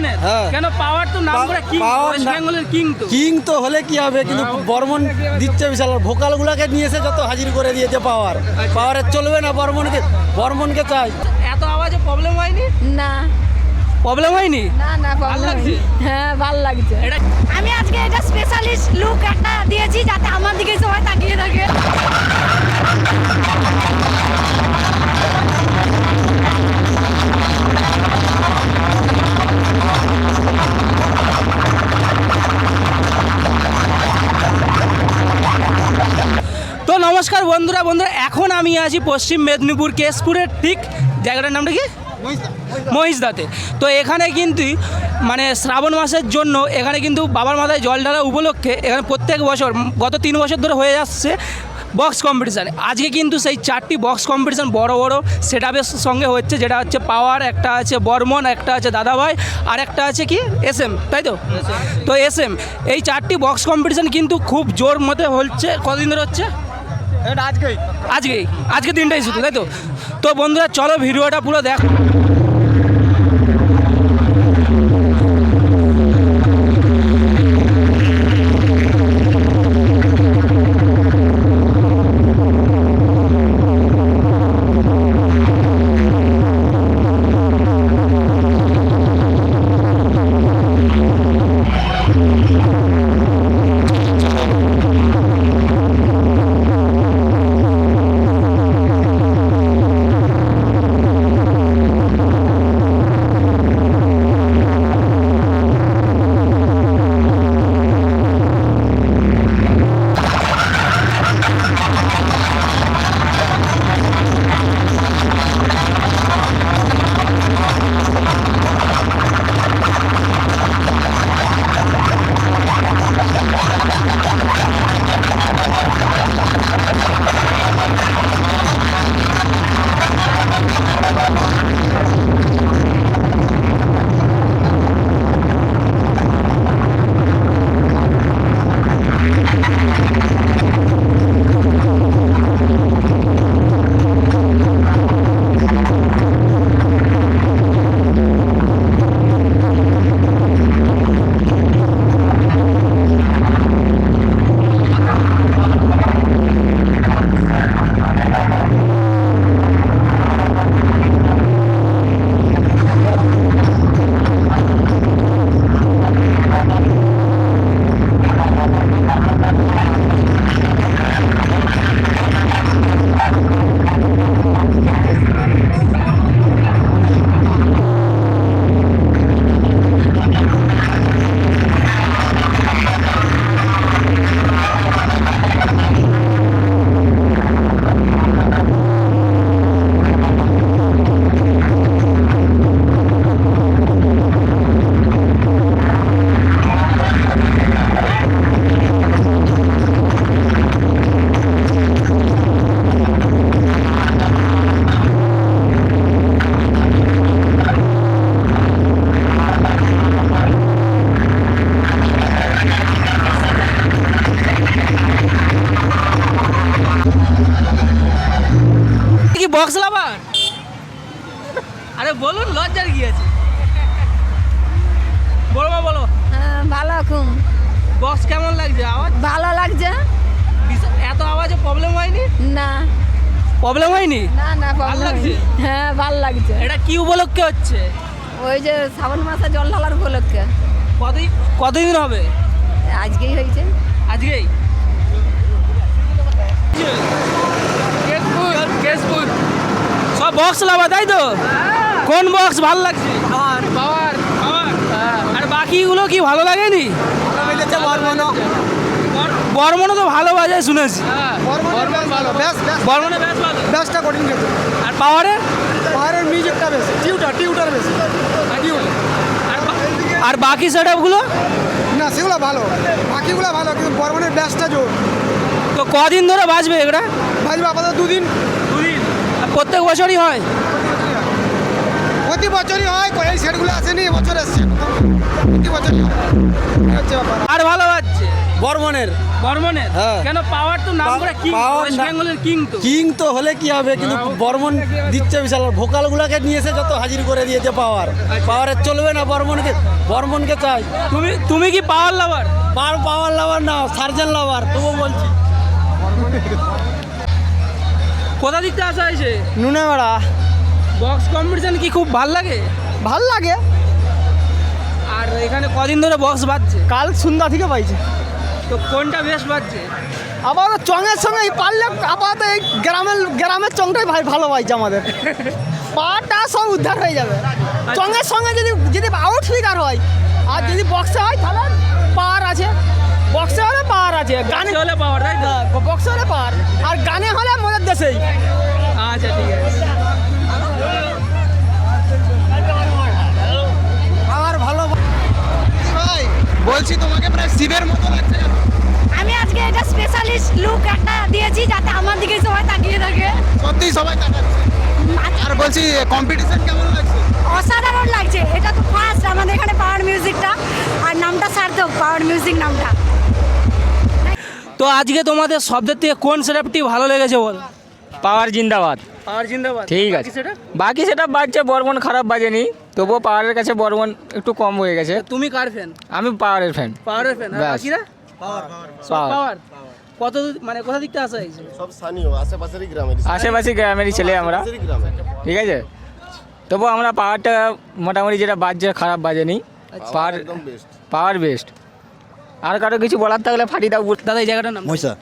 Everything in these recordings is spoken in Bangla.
বর্মনের? হ্যাঁ। কেন পাওয়ার তো নাম করে কিং ওয়েস্ট বেঙ্গলের কিং তো? কিং তো হলে কি হবে? কিন্তু বর্মন দিচ্ছে বিশাল। ভোকালগুলোকে নিয়ে এসে যত হাজির করে দিয়েছে পাওয়ার পাওয়ারের চলবে না বর্মনকে? বর্মনকে চাই। এত আওয়াজে প্রবলেম হয়নি? না। প্রবলেম হয়নি? না না ভালো লাগছে? হ্যাঁ ভালো লাগছে। আমি আজকে এটা স্পেশালিস্ট লুক একটা দিয়েছি যাতে আমার দিকে সবাই নমস্কার বন্ধুরা বন্ধুরা এখন আমি আছি পশ্চিম মেদিনীপুর কেশপুরের ঠিক জায়গাটার নামটা কি? মহিষদাতে। তো এখানে কিন্তু মানে শ্রাবণ মাসের জন্য এখানে কিন্তু বাবার মাথায় জল ঢালা উপলক্ষে এখানে প্রত্যেক বছর গত তিন বছর ধরে হয়ে আসছে বক্স কম্পিটিশান আজকে কিন্তু সেই চারটি বক্স কম্পিটিশান বড় বড় সেট সঙ্গে হচ্ছে যেটা হচ্ছে পাওয়ার একটা আছে বর্মন একটা আছে দাদাভাই আর একটা আছে কি? এস এম তাই তো? তো এস এম এই চারটি বক্স কম্পিটিশান কিন্তু খুব জোর মতে হচ্ছে। কতদিন ধরে হচ্ছে? আজকেই। আজকেই। আজকে দিনটাই শুধু তাই তো? তো বন্ধুরা চলো ভিডিওটা পুরো দেখ। বক্স লাভার আরে বলুন লজ্জার কি আছে? বলো মা বলো। হ্যাঁ ভালো খুব বক্স কেমন লাগছে? আওয়াজ? ভালো লাগছে। এত আওয়াজে প্রবলেম হয়নি? না। প্রবলেম হয়নি? না না ভালো লাগছে? হ্যাঁ ভালো লাগছে। এটা কি উপলক্ষে হচ্ছে? ওই যে শ্রাবণ মাসে জল ঢালার উপলক্ষে। কতদিন কতদিন হবে? আজকেই হয়েছে। আজকেই সব বক্স লাভা তাই তো? কোন বক্স ভালো লাগছে? পাওয়ার পাওয়ার আর বাকিগুলো কি ভালো লাগেনি? বর্মনও। তো ভালো বাজায় শুনেছি। বেশ বর্মনে বেশটা কঠিন আর পাওয়ারে পাহাড়ের মিউজিকটা বেশি টিউটার টিউটার বেশি। আর আর বাকি সেট আপগুলো না সেগুলো ভালো। বাকিগুলো ভালো কিন্তু বর্মনের ব্যাসটা জোর। তো কদিন ধরে বাজবে এগুলা? বাজবে আপাতত দুদিন। প্রত্যেক বছরই হয়। প্রতি বছরই হয় এই সেটগুলো আসেনি এবছর এসছে। প্রতি বছরই আর ভালো বাজছে বর্মনের। বর্মনের? হ্যাঁ। কেন পাওয়ার তো নাম করে কিং ওয়েস্ট বেঙ্গলের কিং তো। কিং তো হলে কি হবে কিন্তু বর্মন দিচ্ছে বিশাল। ভোকালগুলোকে নিয়ে এসে যত হাজির করে দিয়েছে পাওয়ার। পাওয়ারে চলবে না বর্মনকে বর্মনকে চাই। তুমি তুমি কি পাওয়ার লাভার? পার পাওয়ার লাভার না সার্জেন লাভার তবু বলছি। কোথা দিক থেকে আসা হয়েছে? নুনে বেড়া বক্স কম্পিটিশন কি খুব ভালো লাগে? ভালো লাগে। আর এখানে কদিন ধরে বক্স বাজছে? কাল সন্ধ্যা থেকে পাইছে তো কোনটা বেশ বাজছে? আপাতত চঙের সঙ্গে পারলে আপাতত এই গ্রামের গ্রামের চংটাই ভাই ভালো পাইছে আমাদের। পাটা সব উদ্ধার হয়ে যাবে। চঙের সঙ্গে যদি যদি আউট ফিগার হয় আর যদি বক্সে হয় তাহলে পার আছে। বক্সে হলে পাওয়ার আছে গানে হলে পাওয়ার তাই তো? বক্সে হলে পাওয়ার আর গানে হলে মনের দেশেই। আচ্ছা ঠিক আছে। আমার ভালো ভাই বলছি তোমাকে প্রায় শিবের মতো লাগছে আমি আজকে এটা স্পেশালিস্ট লুক একটা দিয়েছি যাতে আমার দিকে সবাই তাকিয়ে থাকে। সত্যি সবাই তাকাচ্ছে। আর বলছি কম্পিটিশন কেমন লাগছে? অসাধারণ লাগছে। এটা তো ফার্স্ট আমাদের এখানে পাওয়ার মিউজিকটা আর নামটা সার্থক পাওয়ার মিউজিক নামটা। তো আজকে তোমাদের শব্দের থেকে কোন সেটআপটি ভালো লেগেছে বল? পাওয়ার জিন্দাবাদ। পাওয়ার জিন্দাবাদ। ঠিক আছে। সেটা বাকি সেটা বাজছে বর্মন খারাপ বাজেনি। তবুও পাওয়ারের কাছে বর্মন একটু কম হয়ে গেছে। তুমি কার ফ্যান আমি পাওয়ারের ফ্যান পাওয়ারের ফ্যান আর বাকিরা? পাওয়ার পাওয়ার কত কত কোথা দিকটা আসা হয়েছে? সব স্থানীয় আশেপাশেরই গ্রামের আশেপাশে গ্রামেরই ছেলে আমরা। ঠিক আছে? তবু আমরা পাওয়ারটা মোটামুটি যেটা বাজছে খারাপ বাজেনি। পাওয়ার পাওয়ার বেস্ট আর কারও কিছু বলার থাকলে ফাটি দাও দাদা এই জায়গাটার নাম মহিষা।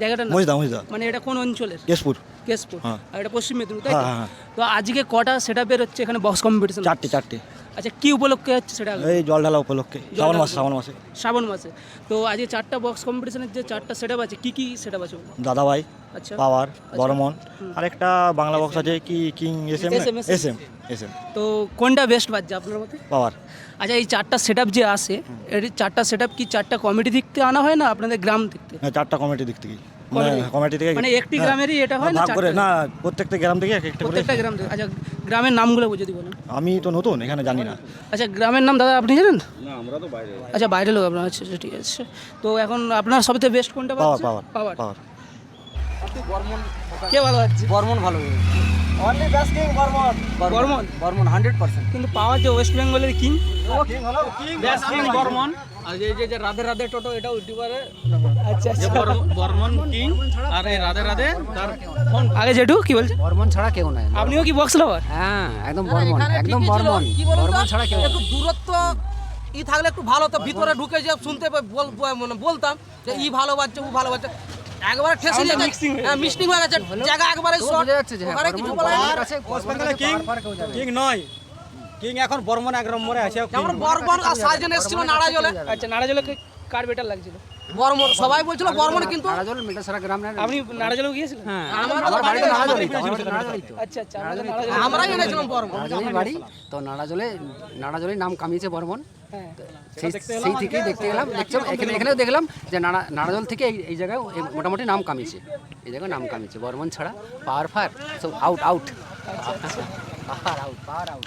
জায়গাটার নাম? মহিষা মহিষা। মানে এটা কোন অঞ্চলের? কেশপুর। কেশপুর। হ্যাঁ। আর এটা পশ্চিম মেদিনীপুর তাই তো? হ্যাঁ, হ্যাঁ, তো আজকে কটা সেটা বের হচ্ছে এখানে বক্স কম্পিটিশন চারটে চারটে। আচ্ছা কি উপলক্ষে হচ্ছে সেটা? এই জল ঢালা উপলক্ষে। শ্রাবণ মাসে শ্রাবণ মাসে। শ্রাবণ মাসে। তো আজকে চারটা বক্স কম্পিটিশনের যে চারটা সেটআপ আছে কি কি সেটআপ আছে? দাদাভাই আচ্ছা। পাওয়ার বর্মন আরেকটা বাংলা বক্স আছে কি king S M S M S তো কোনটা বেস্ট বাজছে আপনার মতে? পাওয়ার আচ্ছা এই চারটা সেটআপ যে আসে এর চারটা সেটআপ কি চারটা কমিটি দিক থেকে আনা হয় না আপনাদের গ্রাম দিক থেকে? না, চারটা কমিটি দিক থেকে মানে কমিটি থেকে মানে একটি হ্যাঁ, গ্রামেরই এটা হয় না ভাগ করে? না প্রত্যেকটা গ্রাম থেকে এক একটা প্রত্যেকটা গ্রাম থেকে। আচ্ছা গ্রামের নামগুলো যদি বলেন। আমি তো নতুন এখানে জানি না। আচ্ছা গ্রামের নাম দাদা আপনি জানেন? না আমরা তো বাইরে। আচ্ছা বাইরে লোক আপনার আচ্ছা ঠিক আছে। তো এখন আপনার সবথেকে বেস্ট কোনটা পাওয়ার পাওয়ার পাওয়ার কে ভালো হচ্ছে বর্মন ভালো অনলি ব্যাস্টিং বর্মন বর্মন বর্মন হান্ড্রেড পার্সেন্ট কিন্তু পাওয়ার যে ওয়েস্ট বেঙ্গলের কিং ব্যাস্টিং বর্মন আর যে যে- যে রাধে রাধে টোটো এটা ইউটিউবারে আচ্ছা আচ্ছা। বর্মন কিং আর এই রাধে রাধে তার আগে জেঠু কি বলছে? বর্মন ছাড়া কেউ নাই। আপনিও কি বক্স লাভার হ্যাঁ একদম বর্মন একদম বর্মন বর্মন ছাড়া কেউ একটু দূরত্ব ই থাকলে একটু ভালো তো ভিতরে ঢুকে যে শুনতে মানে বলতাম যে ই ভালো বাচ্চা ও ভালো বাচ্চা একবারে ঠেসে mixing হ্যাঁ মিক্সিং হয়ে গেছে। জায়গা একবারে শর্ট যাচ্ছে যে হ্যাঁ, ওখানে কিছু বলা ওয়েস্ট বেঙ্গল কিং। কিং নয়। কিং এখন বর্মন এক নম্বরে আছে কেমন বর্মন আর সাজেন এসেছিল নাড়া জলে আচ্ছা নাড়াজলে কার বেটার লাগছিল? বর্মন সবাই বলছিল বর্মন কিন্তু আপনি নাড়াজলেও গিয়েছিলেন। আচ্ছা আচ্ছা আমরা আমরাই এনেছিলাম বর্মন। বাড়ি তো নারাজলে নারাজলেই নাম কামিয়েছে বর্মন। হ্যাঁ। সেই দেখতে গেলাম দেখছিলাম এখানে এখানেও দেখলাম যে নারা নারাজল থেকে এই এই জায়গায় মোটামুটি নাম কামিয়েছে। এই জায়গায় নাম কামিয়েছে। বর্মন ছাড়া পাওয়ার ফার সব out out power out power out